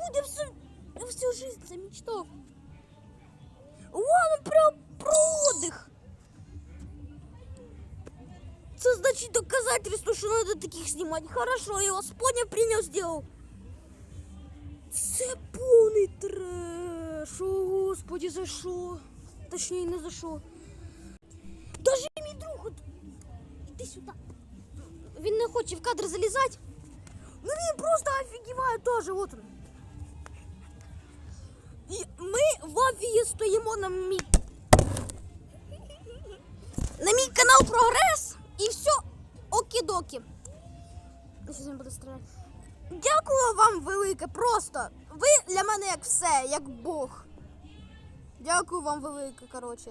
буду, я всю, всю жизнь замечтал. Вон он прям про отдых. Это значит доказательство, що треба таких снимать. Хорошо, я его понял, принял, сделал. Це повний треш. О, господи, за що? Точніше, не за що. Даже мій друг, от... іди сюди. Він не хоче в кадр залізати. Ну він просто офігіває теж, от він. Ми стоїмо на мій. На мій канал Прогрес і все окі-докі. Дякую вам велике, просто. Ви для мене як все, як Бог. Дякую вам велике, коротше.